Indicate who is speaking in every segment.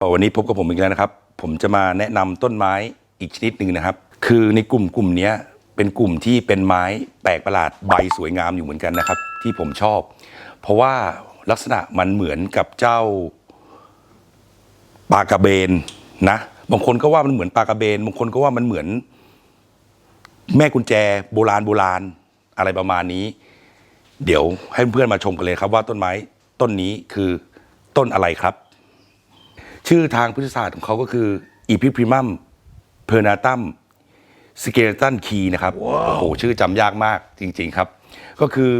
Speaker 1: วันนี้พบกับผมอีกแล้วนะครับ ผมจะมาแนะนำต้นไม้อีกชนิดหนึ่งนะครับ คือในกลุ่มกลุ่มนี้เป็นกลุ่มที่เป็นไม้แปลกประหลาดใบสวยงามอยู่เหมือนกันนะครับ ที่ผมชอบ เพราะว่าลักษณะมันเหมือนกับเจ้าปลากระเบนนะ บางคนก็ว่ามันเหมือนปลากระเบน บางคนก็ว่ามันเหมือน แม่กุญแจโบราณโบราณอะไรประมาณนี้ เดี๋ยวให้เพื่อนมาชมกันเลยครับว่าต้นไม้ต้นนี้คือต้นอะไรครับ ชื่อทางพุทธศาสตร์ของเขาก็คืออีพิพริมัมเพอร์นาตัมสเกเลตันคีนะครับโอ้โห ชื่อจำยากมากจริง ๆครับ ก็คือ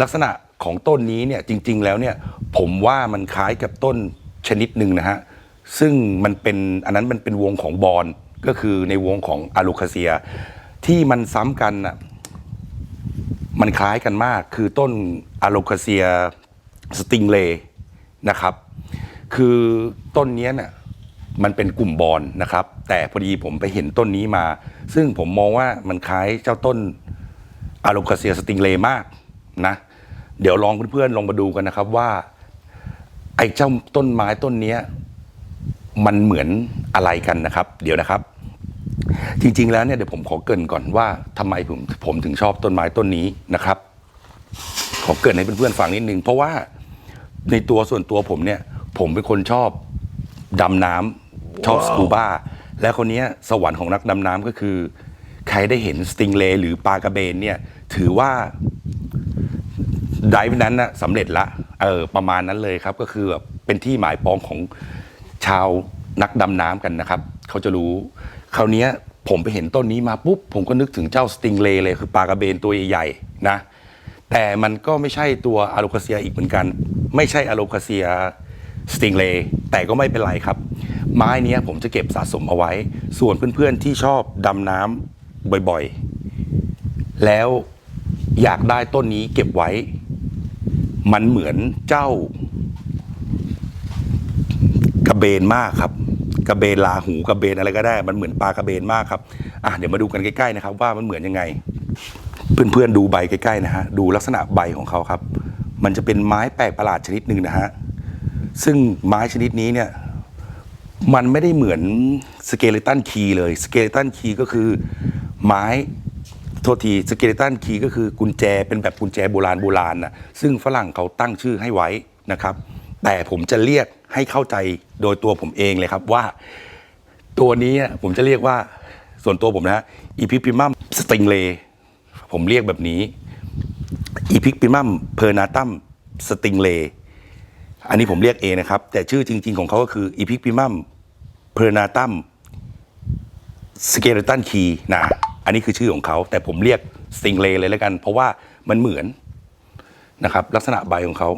Speaker 1: ลักษณะของต้นนี้เนี่ยจริง ๆ แล้วเนี่ยผมว่ามันคล้ายกับต้นชนิดหนึ่งนะฮะ ซึ่งมันเป็นอันนั้นมันเป็นวงของบอลก็คือในวงของอะลูคาเซีย ที่มันซ้ำกันน่ะมันคล้ายกันมากคือต้นอะโลคาเซียสติงเลนะครับ คือต้นเนี้ยเนี่ยมันเป็นกลุ่มบอลนะครับ แต่พอดีผมไปเห็นต้นนี้มา ซึ่งผมมองว่ามันคล้ายเจ้าต้นอะโลคาเซียสติงเลมากนะเดี๋ยวลองเพื่อนๆลองมาดูกันนะครับว่า ไอ้เจ้าต้นไม้ต้นเนี้ยมันเหมือนอะไรกันนะครับ เดี๋ยวนะครับ จริงๆแล้วเนี่ยเดี๋ยวผมขอเกินก่อนว่าทำไมผมผมถึงชอบต้นไม้ต้นนี้นะครับ ขอเกินให้เพื่อนๆฟังนิดนึงเพราะว่าในตัวส่วนตัวผมเนี่ย ผมเป็นคนชอบดำน้ำชอบสกูบ้าและคนเนี้ยสวรรค์ของนักดำน้ำก็คือ ใครได้เห็นสติงเลหรือปลากระเบนเนี่ยถือว่าไดฟ์นั้นนะสำเร็จละเออประมาณนั้นเลยครับก็คือแบบเป็นที่หมายปองของชาวนักดำน้ำกันนะครับ เขาจะรู้ คราวเนี้ยผมไปเห็นต้นนี้มาปุ๊บ ผมก็นึกถึงเจ้าสติงเลเลยคือปลากระเบนตัวใหญ่ๆนะ แต่มันก็ไม่ใช่ตัวอะโลคาเซียอีกเหมือนกัน ไม่ใช่อะโลคาเซีย สติงเลแต่ก็ไม่เป็นไรครับ ไม้นี้ผมจะเก็บสะสมเอาไว้ ส่วนเพื่อนๆที่ชอบดำน้ำบ่อยๆ แล้วอยากได้ต้นนี้เก็บไว้ มันเหมือนเจ้ากระเบนมากครับกระเบนลาหูกระเบนอะไรก็ได้ มันเหมือนปลากระเบนมากครับอะเดี๋ยวมาดูกันใกล้ๆนะครับ ว่ามันเหมือนยังไง เพื่อนๆดูใบใกล้ๆนะฮะดูลักษณะใบของเขาครับ มันจะเป็นไม้แปลกประหลาดชนิดหนึ่งนะฮะ ซึ่งไม้ชนิดนี้เนี่ยมันไม่ได้เหมือนสเกเลตันคีเลยสเกเลตันคีก็คือไม้โทษทีสเกเลตันคีก็คือกุญแจเป็นแบบกุญแจโบราณโบราณนะซึ่งฝรั่งเขาตั้งชื่อให้ไว้นะครับ แต่ผมจะเรียกให้เข้าใจโดยตัวผมเองเลยครับว่า ตัวนี้ผมจะเรียกว่าส่วนตัวผมนะฮะอีพิพิมัมสติงเลผมเรียกแบบนี้อีพิพิมัมเพอร์นาตัมสติงเล อันนี้ผมเรียกเองนะครับ แต่ชื่อจริง ๆ ของเขาก็คืออีพิกพิมัมเพอร์นาตัมสเกเลตันคีนะอันนี้คือชื่อของเขา แต่ผมเรียกสติงเลเลยแล้วกัน เพราะว่ามันเหมือนนะครับ ลักษณะใบของเขา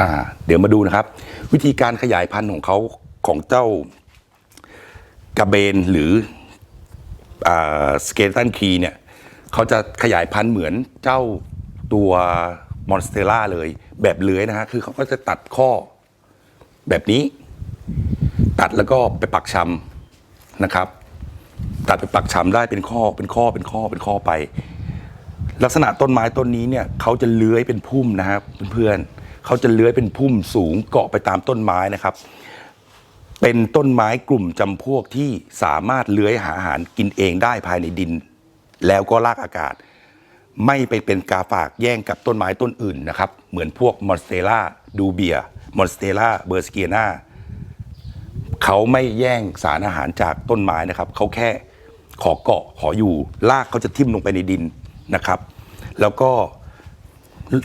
Speaker 1: อ่า เดี๋ยวมาดูนะครับ วิธีการขยายพันธุ์ของเขาของเจ้ากระเบนหรืออ่าสเกตันคีเนี่ยเขาจะขยายพันธุ์เหมือนเจ้าตัว มอนสเตล่าเลย แบบเลื้อยนะฮะคือเขาก็จะตัดข้อแบบนี้ ตัดแล้วก็ไปปักชำนะครับ ตัดไปปักชำได้เป็นข้อเป็นข้อเป็นข้อเป็นข้อไป ลักษณะต้นไม้ต้นนี้เนี่ยเขาจะเลื้อยเป็นพุ่มนะครับเพื่อนๆเขาจะเลื้อยเป็นพุ่มสูงเกาะไปตามต้นไม้นะครับ เป็นต้นไม้กลุ่มจำพวกที่สามารถเลื้อยหาอาหารกินเองได้ภายในดิน แล้วก็ลากอากาศ ไม่ไปเป็นกาฝากแย่งกับต้นไม้ต้นอื่นนะครับ เหมือนพวกมอนสเตล่าดูเบียมอนสเตล่าเบอร์สเกียนาเขาไม่แย่งสารอาหารจากต้นไม้นะครับ เขาแค่ขอเกาะขออยู่รากเขาจะทิ่มลงไปในดินนะครับ แล้วก็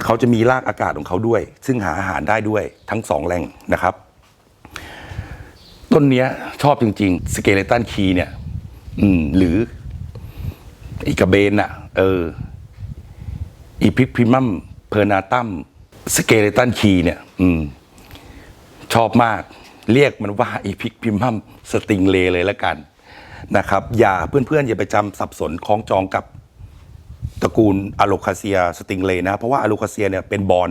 Speaker 1: เขาจะมีรากอากาศของเขาด้วย ซึ่งหาอาหารได้ด้วยทั้งสองแหล่งนะครับ ต้นเนี้ยชอบจริงๆ สเกเลตันคีเนี่ย อืม หรืออีกระเบนอะเออ อีพิกพิมัมเพอร์นาตัมสเกเลตันคีเนี่ยอืมชอบมาก เรียกมันว่าอีพิกพิมัมสติงเลเลยละกันนะครับ อย่าเพื่อนๆ อย่าไปจำสับสนคล้องจองกับตระกูลอะโลคาเซียสติงเลนะ เพราะว่าอะโลคาเซียเนี่ยเป็นบอล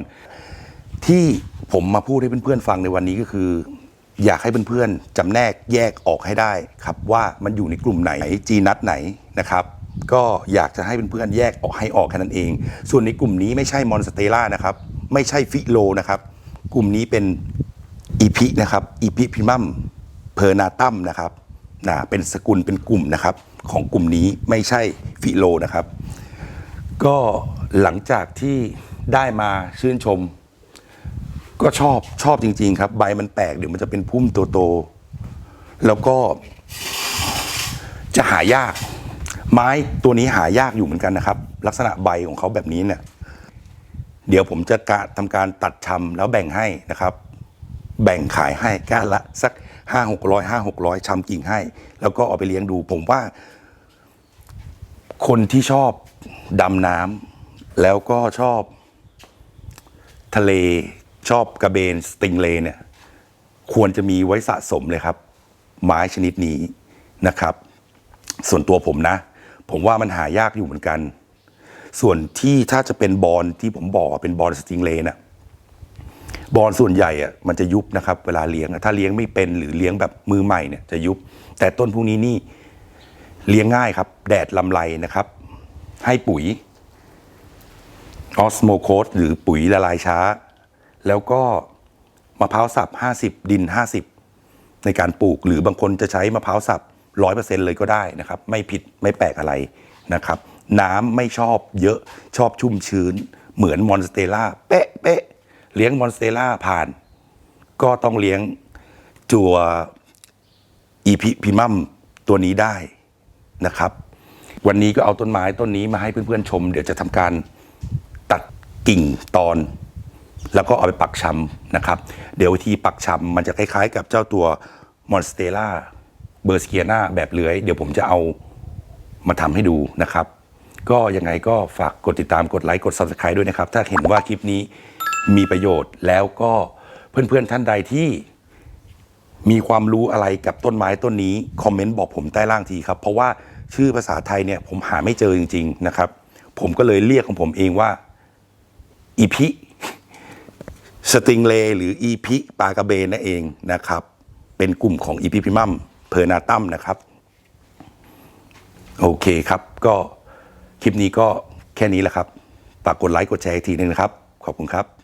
Speaker 1: ที่ผมมาพูดให้เพื่อนๆฟังในวันนี้ก็คือ อยากให้เพื่อนๆจำแนกแยกออกให้ได้ครับว่ามันอยู่ในกลุ่มไหนจีนัดไหนนะครับ ก็อยากจะให้เพื่อนๆแยกออกให้ออกแค่นั้นเอง ส่วนในกลุ่มนี้ไม่ใช่มอนสเตล่านะครับ ไม่ใช่ฟิโลนะครับ กลุ่มนี้เป็นอีพินะครับอีพิพิมัมเพอร์นาตัมนะครับนะเป็นสกุลเป็นกลุ่มนะครับ ของกลุ่มนี้ไม่ใช่ฟิโลนะครับ ก็หลังจากที่ได้มาชื่นชม ก็ชอบชอบจริง ๆ ครับ ใบมันแตกเดี๋ยวมันจะเป็นพุ่มโตๆแล้วก็จะหายาก ไม้ตัวนี้หายากอยู่เหมือนกันนะครับ ลักษณะใบของเขาแบบนี้เนี่ย เดี๋ยวผมจะกะทำการตัดชำแล้วแบ่งให้นะครับ แบ่งขายให้ก้านละสักห้าหกร้อยห้าหกร้อยชำกิ่งให้ แล้วก็เอาไปเลี้ยงดู ผมว่า คนที่ชอบดำน้ำแล้วก็ชอบ ทะเลชอบกระเบนสติงเลเนี่ย ควรจะมีไว้สะสมเลยครับ ไม้ชนิดนี้นะครับ ส่วนตัวผมนะ ผมว่ามันหายากอยู่เหมือนกัน ส่วนที่ถ้าจะเป็นบอลที่ผมบอกเป็นบอลสติงเลน่ะบอลส่วนใหญ่อะมันจะยุบนะครับ เวลาเลี้ยงถ้าเลี้ยงไม่เป็นหรือเลี้ยงแบบมือใหม่เนี่ยจะยุบ แต่ต้นพวกนี้นี่เลี้ยงง่ายครับ แดดลำไรนะครับ ให้ปุ๋ยออสโมโคสหรือปุ๋ยละลายช้า แล้วก็มะพร้าวสับ 50 ดิน 50 ในการปลูกหรือบางคนจะใช้มะพร้าวสับ 100%เลยก็ได้นะครับ ไม่ผิดไม่แปลกอะไรนะครับ น้ำไม่ชอบเยอะชอบชุ่มชื้น เหมือนมอนสเตล่าเป๊ะเป๊ะเลี้ยงมอนสเตล่าผ่าน ก็ต้องเลี้ยงจัวอีพิพิมัมตัวนี้ได้นะครับ วันนี้ก็เอาต้นไม้ต้นนี้มาให้เพื่อนๆชม เดี๋ยวจะทำการตัดกิ่งตอน แล้วก็เอาไปปักชำนะครับ เดี๋ยววิธีปักชำมันจะคล้ายๆ กับเจ้าตัวมอนสเตล่า เบอร์สเกียนาแบบเลื้อยเดี๋ยวผมจะเอามาทำให้ดูนะครับ ก็ยังไงก็ฝากกดติดตามกดไลค์กด Subscribe ด้วยนะครับ ถ้าเห็นว่าคลิปนี้มีประโยชน์แล้วก็เพื่อนๆท่านใดที่มีความรู้อะไรกับต้นไม้ต้นนี้ คอมเมนต์บอกผมใต้ล่างทีครับ เพราะว่าชื่อภาษาไทยเนี่ยผมหาไม่เจอจริง ๆนะครับ ผมก็เลยเรียกของผมเองว่าอีพิสติงเลหรืออีพิปลากระเบนนั่นเองนะครับ เป็นกลุ่มของอีพิพิมัม เพอร์นาตัมนะครับ โอเคครับ ก็คลิปนี้ก็แค่นี้แหละครับฝากกดไลค์กดแชร์อีกทีหนึงนะครับ ขอบคุณครับ